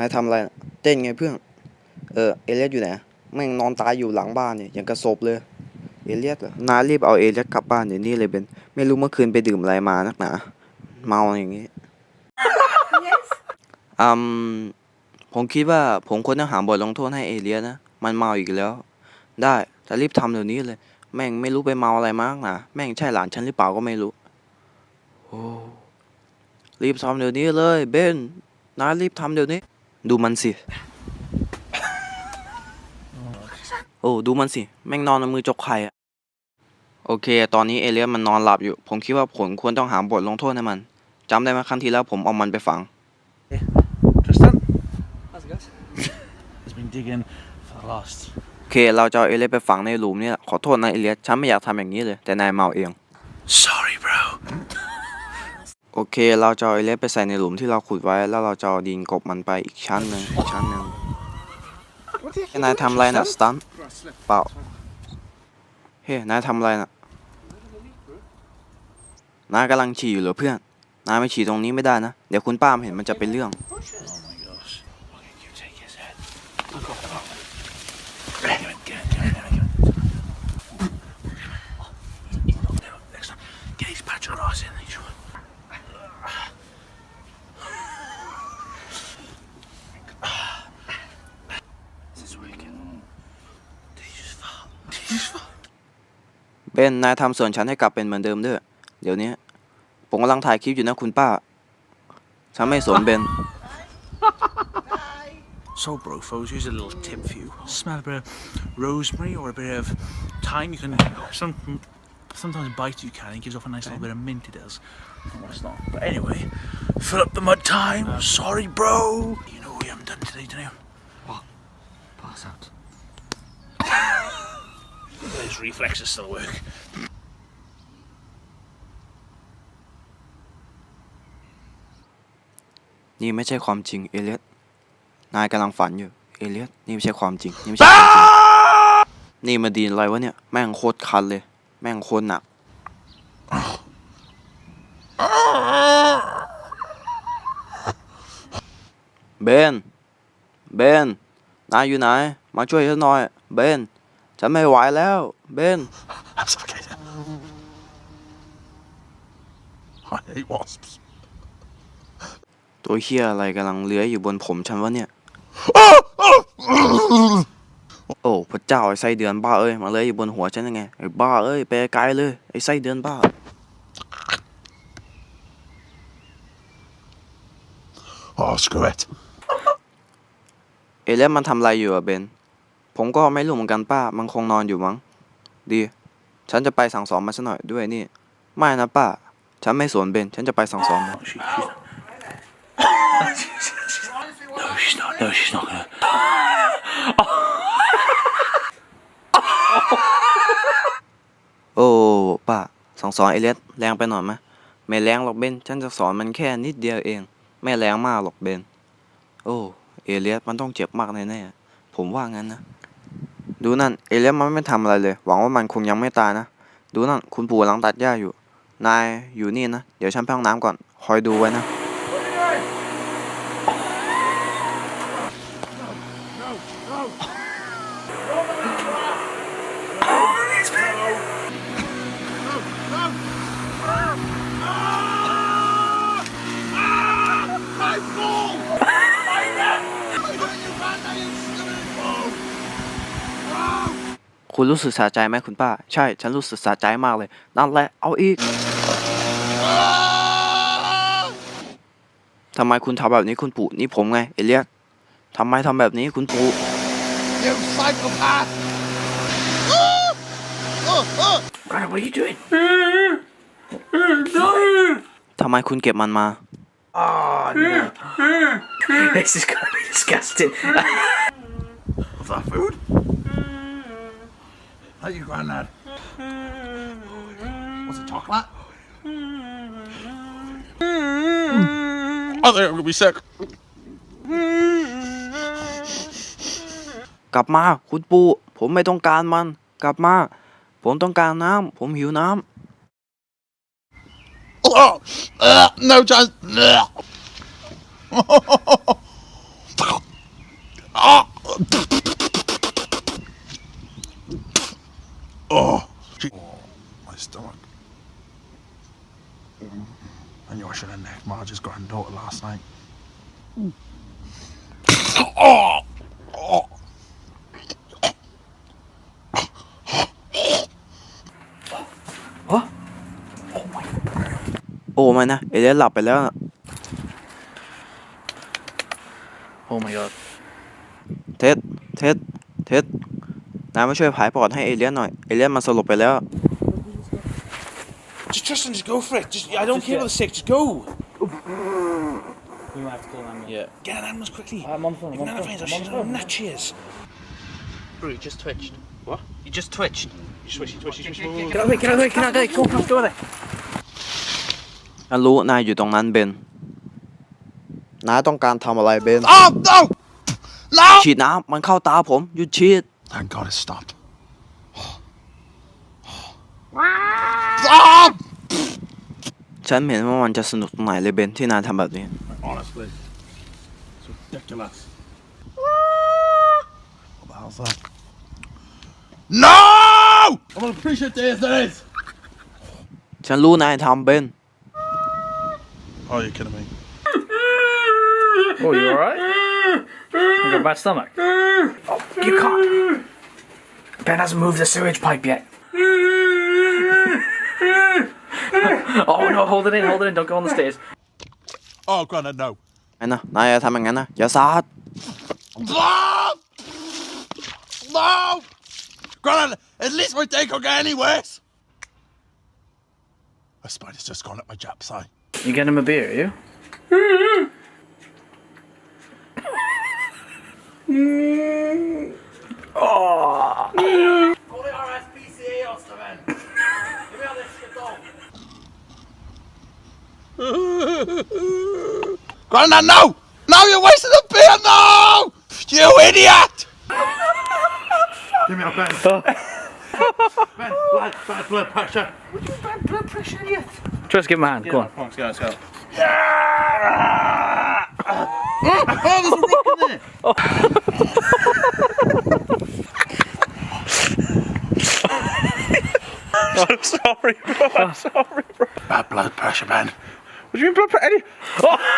นายทำอะไรน่ะเต้นไงเพื่อน เออ เอเลียสอยู่ไหน แม่งนอนตายอยู่หลังบ้านเนี่ย อย่างกระศพเลย เอเลียสเหรอนายรีบเอาเอเลียสกลับบ้านเดี๋ยวนี้เลยเบน ไม่รู้เมื่อคืนไปดื่มอะไรมานักหนา เมาอย่างงี้ อืม ผมคิดว่าผมควรต้องหาบทลงโทษให้เอเลียสนะ มันเมาอีกแล้ว ได้แต่รีบทำเดี๋ยวนี้เลย แม่งไม่รู้ไปเมาอะไรมากนะแม่งใช่หลานฉันหรือเปล่าก็ไม่รู้ โอ้ รีบทำเดี๋ยวนี้เลยเบนนายรีบทำเดี๋ยวนี้ ดูมันสิ โอ้ดูมันสิ แม่งนอนเอามือจกไข่อะโอเค ตอนนี้เอเลียสมันนอนหลับอยู่ ผมคิดว่าผมควรต้องหาบทลงโทษให้มันจำได้ไหมครั้งที่แล้วผมเอามันไปฝัง Tristan? How's it going? Has been digging for the last โอเค เราจะเอาเอเลียสไปฝังในหลุมนี่แหละขอโทษนะเอเลียสฉันไม่อยากทำอย่างนี้เลย แต่นายเมาเอง Sorry, bro. โอเค เราจะเอาเอเลียสไปใส่ในหลุมที่เราขุดไว้ แล้วเราจะเอาดินกบมันไปอีกชั้นหนึ่งอีกชั้นหนึ่งเฮ้ยนายทำอะไรน่ะสตันเปล่า เฮ้ยนายทำอะไรน่ะนายกำลังฉี่อยู่เหรอเพื่อน นายไม่ฉี่ตรงนี้ไม่ได้นะ เดี๋ยวคุณป้ามเห็นมันจะเป็นเรื่อง เบนนายทำส่วนฉันให้กลับเป็นเหมือนเดิมเด้อเดี๋ยวนี้ผมกำลังถ่ายคลิปอยู่นะคุณป้า ฉันไม่สนเบน So, bro, folks, here's a little tip for you. Smell a bit of rosemary or a bit of thyme. You can some sometimes bite you can. It gives off a nice little bit of mint. It does. No, it's not. But anyway, fill up the mud time. Sorry, bro. You know what we haven't done today, don't you? What? Pass out. Those reflexes still work. นี่ไม่ใช่ความจริง เอเลียสนายกำลังฝันอยู่ เอเลียสนี่ไม่ใช่ความจริง นี่ไม่ใช่ความจริง นี่มาดีนอะไรวะเนี่ย แม่งโคตรคันเลย แม่งโคตรหนัก เบน เบน นายอยู่ไหน มาช่วยฉันหน่อย เบน ฉันไม่ไหวแล้ว เบน That's okay. I hate wasps. ตัวเฮียอะไรกำลังเลื้อยอยู่บนผมฉันวะเนี่ย โอ้พระเจ้าไอ้ไส้เดือนบ้าเอ้ยมาเลื้อยอยู่บนหัวฉันยังไงไอ้บ้าเอ้ยไปไกลเลยไอ้ไส้เดือนบ้า Oh, screw it. เอเลียสมันทำอะไรอยู่อะเบน ผมก็ไม่รู้เหมือนกันป้า มันคงนอนอยู่มั้ง ดี ฉันจะไปสั่งสอนมันซะหน่อยด้วยนี่ ไม่นะป้า ฉันไม่สนเบน ฉันจะไปสั่งสอนมัน She, she's not. no, she's not. No, she's not gonna. โอ้ป้าสั่งสอนเอเลียสแรงไปหน่อยไหมไม่แรงหรอกเบน ฉันจะสอนมันแค่นิดเดียวเอง ไม่แรงมากหรอกเบน โอ้ เอเลียสมันต้องเจ็บมากแน่ๆ ผมว่างั้นนะ ดูนั่น เอเลียนมันไม่ทำอะไรเลย หวังว่ามันคงยังไม่ตายนะ ดูนั่น คุณปู่กำลังตัดหญ้าอยู่ นายอยู่นี่นะ เดี๋ยวฉันไปห้องน้ำก่อน คอยดูไว้นะ คุณรู้สึกสะใจไหมคุณป้า ใช่ ฉันรู้สึกสะใจมากเลย นั่นแหละ เอาอีก ทำไมคุณทำแบบนี้คุณปู่ นี่ผมไง เอเลียสทำไมทำแบบนี้คุณปู่ You psychopath! Brandon, what are you doing? ทำไมคุณเก็บมันมา Oh no! this is gonna be disgusting. Of that food? Like your granddad. Was it chocolate? I think I'm gonna be sick. กลับมาคุณปู่ผมไม่ต้องการมัน กลับมา ผมต้องการน้ำผมหิวน้ำ Oh, uh, no chance. Oh! Oh! Gee- oh, my stomach. I knew I should have necked Marge's granddaughter last night. Oh! Oh! โอ้ไม่นะเอเลียสหลับไปแล้วนะ Oh my god. เท็ด เท็ด เท็ดนายมาช่วยผายปอดให้เอเลียสหน่อย เอเลียสมันสลบไปแล้ว Just Tristan, just go for it. Just I don't care about the sick. Just go. We might have to call them. Yeah. Get an ambulance quickly. I'm on the phone. I'm Even on the phone. ambulance. I'm on She's the phone. on that she is. Bro, you just twitched. What? You just twitched. Swishy, twishy, swishy. Get out of the way, get out of the way, get out of the way. Go, go, go there. ฉันรู้นายอยู่ตรงนั้นเบน นายต้องการทำอะไรเบน Oh, no! No! ฉีดน้ำมันเข้าตาผม หยุดฉีด Thank God it stopped. Stop! ฉันเห็นว่ามันจะสนุกตรงไหนเลยเบนที่นายทำแบบนี้ Honestly, it's ridiculous. What the hell's that? No! I'm gonna appreciate this, that is. ฉันรู้นายทำเบน Oh, you're kidding me. Oh, you alright? You got a bad stomach? Oh, you can't. Ben hasn't moved the sewage pipe yet. Oh no, hold it in, hold it in, don't go on the stairs. Oh, Grandad, no. ไอ้นะนายอย่าทำอย่างนั้นนะอย่าซาด No! No! Grandad, at least my day could get any worse. A spider's just gone up my jap's eye. You get him a beer, are you? Grandad, no! No, you're wasting the beer, no! You idiot! Give me a pen. Ben, blood, pressure. bad blood pressure. Just give him a hand, go on. Come on, let's go, let's go. I'm sorry, bro. I'm sorry, bro. Bad blood pressure, Ben. What do you mean blood pressure? Oh!